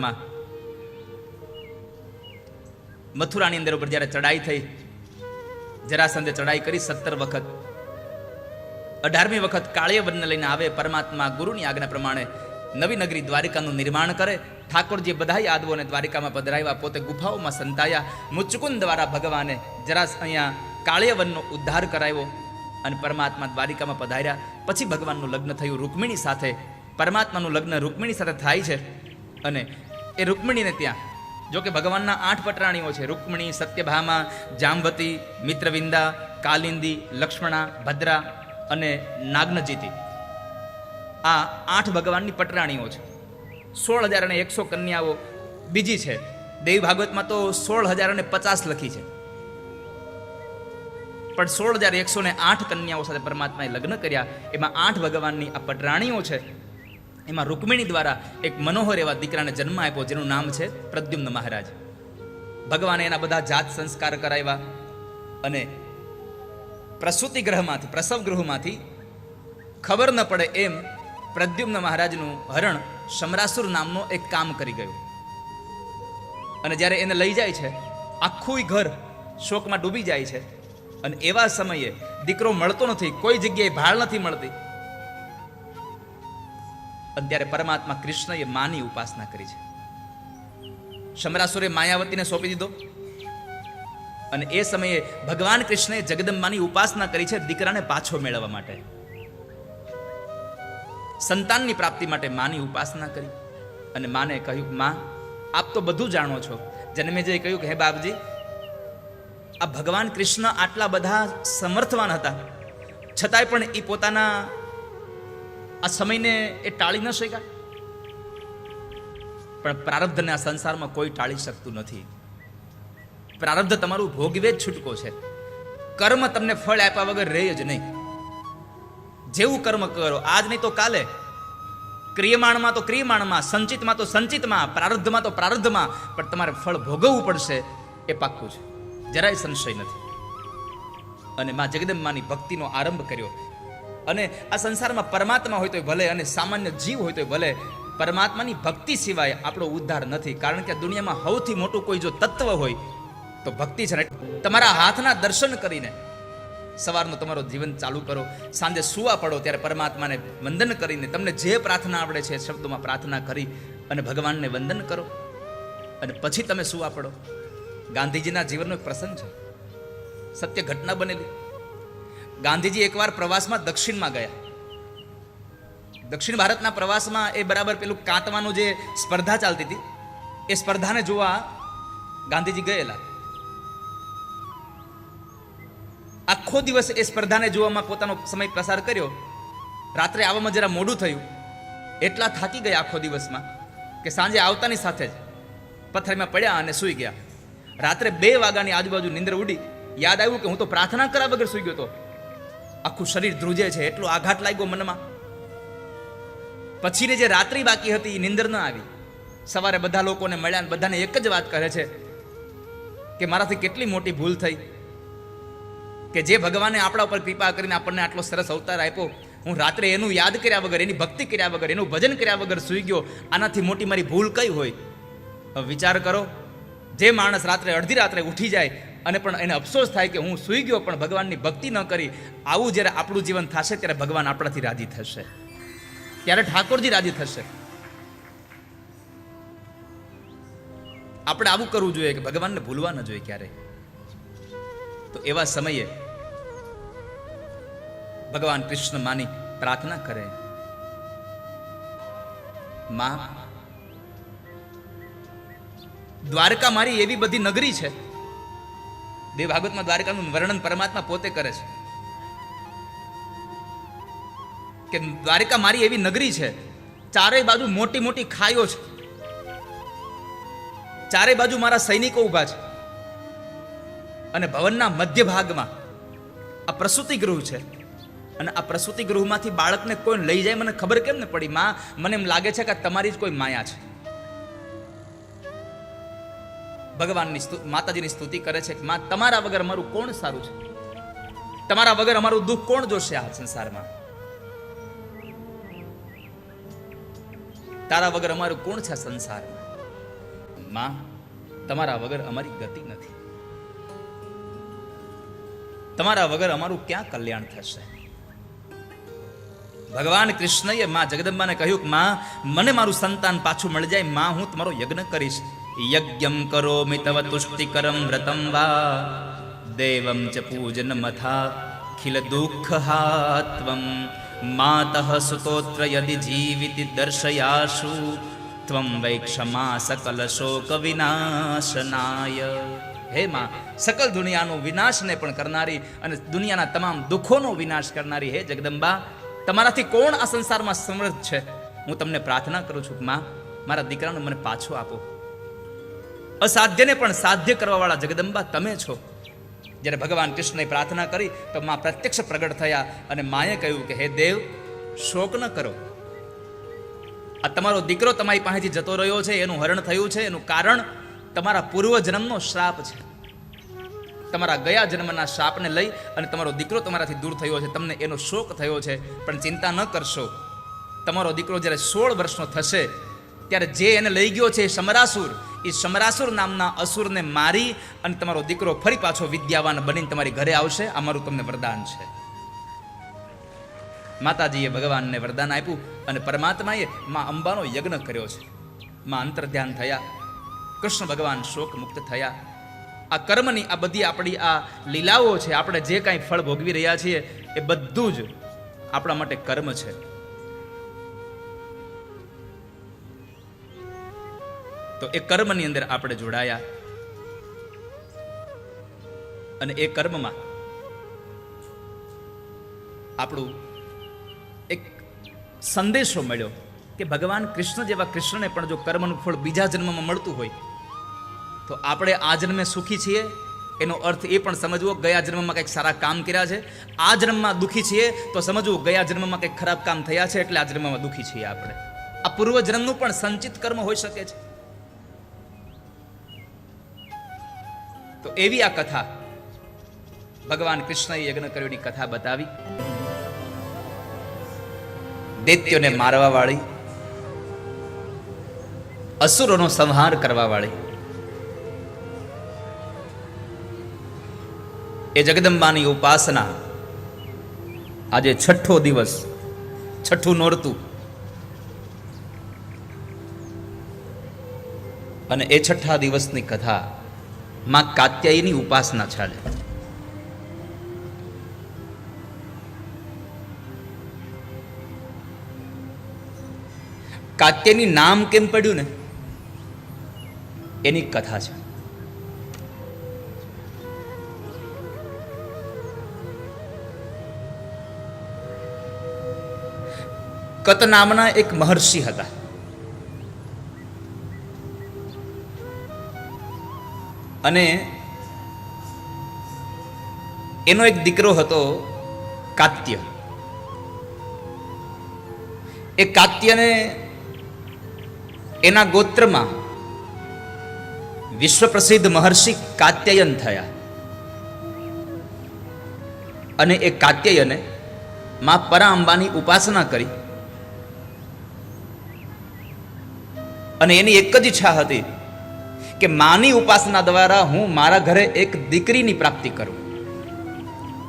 પરમાત્મા મથુરાની અંદર ઉપર જ્યારે ચડાઈ થઈ, જરાસંધે ચડાઈ કરી સત્તર વખત. અઢારમી વખત કાળિયવનને લઈને આવે પરમાત્મા ગુરુની આજ્ઞા પ્રમાણે નવી નગરી દ્વારિકાનું નિર્માણ કરે. ઠાકોરજી બધા યાદવોને દ્વારિકામાં પધરાવ્યા, પોતે ગુફાઓમાં સંતાયા. મુચકુંદ દ્વારા ભગવાને જરા અહીંયા કાળિયવનનો ઉદ્ધાર કરાવ્યો અને પરમાત્મા દ્વારિકામાં પધાર્યા. પછી ભગવાનનું લગ્ન થયું રૂકમિણી સાથે. પરમાત્માનું લગ્ન રૂકમિણી સાથે થાય છે અને એ રૂકમણીને ત્યાં. જો કે ભગવાનના આઠ પટરાણીઓ છે. રૂકમણી, સત્યભામા જાંબતી મિત્રવિંદા, કાલિંદી, લક્ષ્મણા, ભદ્રા અને નાગ્નજીતી. આ આઠ ભગવાનની પટરાણીઓ છે. સોળ હજાર અને એકસો કન્યાઓ બીજી છે. દેવી ભાગવતમાં તો સોળ હજાર અને પચાસ લખી છે. પણ સોળ હજાર એકસો ને આઠ કન્યાઓ સાથે પરમાત્માએ લગ્ન કર્યા. એમાં આઠ ભગવાનની આ પટરાણીઓ છે. એમાં રૂકમિણી દ્વારા એક મનોહર એવા દીકરાને જન્મ આપ્યો, જેનું નામ છે પ્રદ્યુમ્ન મહારાજ. ભગવાને એના બધા જાત સંસ્કાર કરાવ્યા અને પ્રસૂતિ ગ્રહમાંથી, પ્રસવ ગૃહમાંથી ખબર ન પડે એમ પ્રદ્યુમ્ન મહારાજનું હરણ શમરાસુર નામનો એક કામ કરી ગયું. અને જ્યારે એને લઈ જાય છે આખું ઘર શોકમાં ડૂબી જાય છે. અને એવા સમયે દીકરો મળતો નથી, કોઈ જગ્યાએ ભાળ નથી મળતી. અને ત્યારે પરમાત્મા કૃષ્ણએ માની ઉપાસના કરી છે. શમરાસુરે માયાવતીને સોંપી દીધો. અને એ સમયે ભગવાન કૃષ્ણએ જગદંબાની ઉપાસના કરી છે દીકરાને પાછો મેળવવા માટે. સંતાનની પ્રાપ્તિ માટે માની ઉપાસના કરી. અને માને કહ્યું, માં, આપ તો બધું જાણો છો. જન્મેજયે કહ્યું કે, હે બાપજી, આ ભગવાન કૃષ્ણ આટલા બધા સમર્થવાન હતા. છતાંય પણ એ પોતાના આ સમયને એ ટાળી ન શક્યા. પણ પ્રારબ્ધને આ સંસારમાં કોઈ ટાળી શકતું નથી. પ્રારબ્ધ તમારું ભોગવે જ છૂટકો છે. કર્મ તમને ફળ આપ્યા વગર રહે જ નહીં. જેવું કર્મ કરો, આજ નહીં તો કાલે. ક્રિયમાણમાં તો ક્રિયમાણમાં, સંચિતમાં તો સંચિતમાં, પ્રારબ્ધમાં તો પ્રારબ્ધમાં. પણ તમારે ફળ ભોગવવું પડશે, એ પાક્કું છે. જરાય સંશય નથી. અને મા જગદંબાની ભક્તિનો આરંભ કર્યો. અને આ સંસારમાં પરમાત્મા હોય તો ભલે અને સામાન્ય જીવ હોય તો ભલે, પરમાત્માની ભક્તિ સિવાય આપણો ઉદ્ધાર નથી. કારણ કે દુનિયામાં સૌથી મોટું કોઈ જો તત્વ હોય, તો ભક્તિ છે તમારા હાથના દર્શન કરીને સવારનું તમારું જીવન ચાલુ કરો. સાંજે સુવા પડો ત્યારે પરમાત્માને વંદન કરીને તમને જે પ્રાર્થના આવડે છે શબ્દોમાં પ્રાર્થના કરી અને ભગવાનને વંદન કરો. અને પછી તમે સુવા પડો. ગાંધીજીના જીવનનો એક પ્રસંગ છે. સત્ય ઘટના બનેલી. ગાંધીજી એકવાર પ્રવાસમાં દક્ષિણમાં ગયા. દક્ષિણ ભારતના પ્રવાસમાં એ બરાબર પેલું કાંતવાનું જે સ્પર્ધા ચાલતી હતી, એ સ્પર્ધાને જોવા ગાંધીજી ગયેલા. આખો દિવસ એ સ્પર્ધાને જોવામાં પોતાનો સમય પસાર કર્યો. રાત્રે આવવામાં જરા મોડું થયું. એટલા થાકી ગયા આખો દિવસમાં કે સાંજે આવતાની સાથે જ પથ્થરમાં પડ્યા અને સૂઈ ગયા. રાત્રે બે વાગ્યાની આજુબાજુ નિંદ્ર ઉડી. યાદ આવ્યું કે હું તો પ્રાર્થના કર્યા વગર સૂઈ ગયો તો. આખું શરીર ધ્રુજે છે, એટલો આઘાત લાગ્યો મનમાં. પછીની જે રાત્રિ બાકી હતી એ નિંદર ન આવી. સવારે બધા લોકોને મળ્યા અને બધાને એક જ વાત કહે છે કે મારાથી કેટલી મોટી ભૂલ થઈ. કે જે ભગવાને આપણા ઉપર કૃપા કરીને આપણને આટલો સરસ અવતાર આપ્યો, હું રાત્રે એનું યાદ કર્યા વગર, એની ભક્તિ કર્યા વગર, એનું ભજન કર્યા વગર સૂઈ ગયો. આનાથી મોટી મારી ભૂલ કઈ હોય? વિચાર કરો, જે માણસ રાત્રે અડધી રાત્રે ઉઠી જાય અને પણ એને અફસોસ થાય કે હું સૂઈ ગયો, પણ ભગવાનની ભક્તિ ન કરી. આવું જ્યારે આપણું જીવન થશે, ત્યારે ભગવાન આપણાથી રાજી થશે. ત્યારે ઠાકોરજી રાજી થશે. આપણે આવું કરવું જોઈએ કે ભગવાનને ભૂલવા ન જોઈએ ક્યારે તો એવા સમયે ભગવાન કૃષ્ણ માની પ્રાર્થના કરે. માં, દ્વારકા મારી એવી બધી નગરી છે દેવ ભાગવતમાં દ્વારકાનું વર્ણન પરમાત્મા પોતે કરે છે. કે દ્વારકા મારી એવી નગરી છે, ચારેય બાજુ મોટી મોટી ખાઈઓ છે. ચારે બાજુ મારા સૈનિકો ઊભા છે. અને ભવનના મધ્ય ભાગમાં આ પ્રસૂતિ ગૃહ છે. અને આ પ્રસૂતિ ગૃહમાંથી બાળકને કોઈ લઈ જાય, મને ખબર કેમ ને પડી? માં, મને એમ લાગે છે કે તમારી જ કોઈ માયા છે. ભગવાનની માતાજીની સ્તુતિ કરે છે કે માં, તમારા વગર અમારું કોણ સારું છે? તમારા વગર અમારું દુઃખ કોણ જોશે આ સંસારમાં? તારા વગર અમારું કોણ છે સંસારમાં? માં, તમારા વગર અમારી ગતિ નથી. તમારા વગર અમારું ક્યાં કલ્યાણ થશે? ભગવાન કૃષ્ણએ માં જગદંબાને કહ્યું કે, માં, મને મારું સંતાન પાછું મળી જાય, માં, હું તમારો યજ્ઞ કરીશ. યજ્ઞમ કરો તવ તુષ્ટિકરમ વ્રતમ વા દેવમ ચ પૂજન મથા ખિલ દુઃખ હાત્વમ માતઃ સુતોત્ર યદિ જીવિતિ દર્શયાશુ ત્વમ વૈક્ષમા સકલ શોક વિનાશનાય હે માં સકલ દુનિયાનો વિનાશને પણ કરનારી અને દુનિયાના તમામ દુઃખોનો વિનાશ કરનારી હે જગદંબા, તમારાથી કોણ આ સંસારમાં સમૃદ્ધ છે? હું તમને પ્રાર્થના કરું છું માં, મારા દીકરાને મને પાછો આપો. અસાધ્યને પણ સાધ્ય કરવાવાળા જગદંબા તમે છો. જ્યારે ભગવાન કૃષ્ણએ પ્રાર્થના કરી, તો માં પ્રત્યક્ષ પ્રગટ થયા અને માએ કહ્યું કે, હે દેવ, શોક ન કરો. આ તમારો દીકરો તમારી પાસેથી જતો રહ્યો છે, એનું હરણ થયું છે, એનું કારણ તમારા પૂર્વજન્મનો શ્રાપ છે. તમારા ગયા જન્મના શ્રાપને લઈ અને તમારો દીકરો તમારાથી દૂર થયો છે, તમને એનો શોક થયો છે, પણ ચિંતા ન કરશો. તમારો દીકરો જ્યારે સોળ વર્ષનો થશે, ત્યારે જે એને લઈ ગયો છે એ સમરાસુર એ સમરાસુર નામના અસુરને મારી અને તમારો દીકરો ફરી પાછો વિદ્યાવાન બનીને તમારી ઘરે આવશે. આ મારું તમને વરદાન છે. માતાજીએ ભગવાનને વરદાન આપ્યું અને પરમાત્માએ માં અંબાનો યજ્ઞ કર્યો છે. માં અંતર ધ્યાન થયા. કૃષ્ણ ભગવાન શોક મુક્ત થયા. આ કર્મની આ બધી આપણી આ લીલાઓ છે, આપણે જે કાંઈ ફળ ભોગવી રહ્યા છીએ, એ બધું જ આપણા માટે કર્મ છે. તો એ કર્મની અંદર આપણે જોડાયા. અને એ કર્મમાં આપણું એક સંદેશો મળ્યો કે ભગવાન કૃષ્ણ જેવા કૃષ્ણને પણ જો કર્મનું ફળ બીજા જન્મમાં મળતું હોય, તો આપણે આ જન્મે સુખી છીએ. એનો અર્થ એ પણ સમજવો, ગયા જન્મમાં કંઈક સારા કામ કર્યા છે. આ જન્મમાં દુઃખી છીએ, તો સમજવું, ગયા જન્મમાં કંઈક ખરાબ કામ થયા છે, એટલે આ જન્મમાં દુઃખી છીએ આપણે. આ પૂર્વ જન્મનું પણ સંચિત કર્મ હોઈ શકે છે. તો એવી આ કથા ભગવાન કૃષ્ણએ યજ્ઞ કર્યોની કથા બતાવી. દૈત્યોને મારવા વાળી, અસુરોનો સંહાર કરવા વાળી. એ જગદંબાની ઉપાસના આજે છઠ્ઠો દિવસ, છઠ્ઠું નોરતું. અને એ છઠ્ઠા દિવસની કથા માં કાત્યાયની ઉપાસના ચાલે. કાત્યની નામ કેમ પડ્યું ને? એની કથા છે. કત નામના એક મહર્ષિ હતા. અને એનો એક દીકરો હતો કાત્ય. એ કાત્યને એના ગોત્રમાં વિશ્વ પ્રસિદ્ધ મહર્ષિ કાત્યયન થયા. અને એ કાત્યયને માં પરા અંબાની ઉપાસના કરી. અને એની એક જ ઈચ્છા હતી કે માની ઉપાસના દ્વારા હું મારા ઘરે એક દીકરીની પ્રાપ્તિ કરું.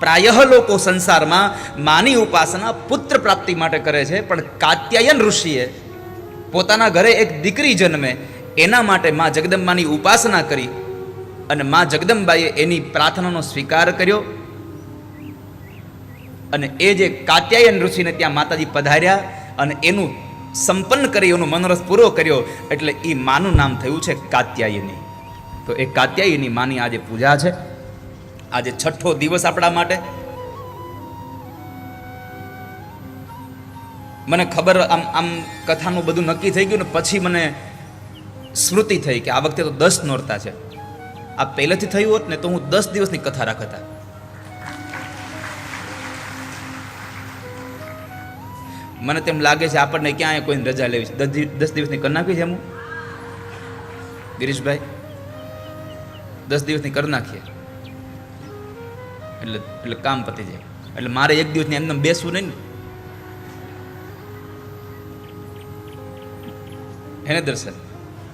પ્રાયઃ લોકો સંસારમાં માની ઉપાસના પુત્ર પ્રાપ્તિ માટે કરે છે, પણ કાત્યાયન ઋષિએ પોતાના ઘરે એક દીકરી જન્મે, એના માટે મા જગદંબાની ઉપાસના કરી અને મા જગદંબાએ એની પ્રાર્થનાનો સ્વીકાર કર્યો અને એ જે કાત્યાયન ઋષિને ત્યાં માતાજી પધાર્યા અને એનું સંપન્ન કરી એનો મનોરથ પૂરો કર્યો એટલે એ માનું નામ થયું છે કાત્યાયની. તો એ કાત્યાયની માની આજે પૂજા છે. આજે છઠ્ઠો દિવસ આપણા માટે. મને ખબર આમ આમ કથાનું બધું નક્કી થઈ ગયું ને પછી મને સ્મૃતિ થઈ કે આ વખતે તો દસ નોરતા છે. આ પહેલેથી થયું હોત ને તો હું દસ દિવસની કથા રાખતા મને તેમ લાગે છે આપણને ક્યાંય કોઈને રજા લેવી છે. દસ દિવસની કરી નાખી છે એમ? ગિરીશભાઈ, દસ દિવસની કરી નાખીએ. એટલે એટલે કામ પતી જાય. એટલે મારે એક દિવસની એમને બેસવું નહીં ને. એને દર્શન.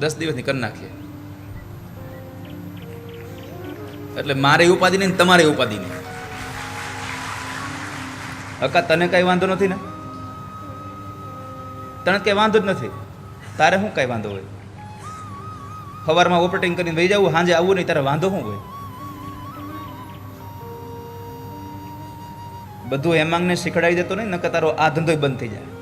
દસ દિવસની કરી નાખીએ. એટલે મારે ઉપાધિ નહીં તમારે ઉપાધિ નહીં. હકા તને કઈ વાંધો નથી ને? તને કંઈ વાંધો જ નથી. તારે શું કાંઈ વાંધો હોય? સવારમાં ઓપરેટિંગ કરીને વહી જવું સાંજે આવવું નહીં, તારે વાંધો શું હોય? બધું હેમાંગને શીખડાવી દેતો નહીં, નકર તારો આ ધંધો બંધ થઈ જાય.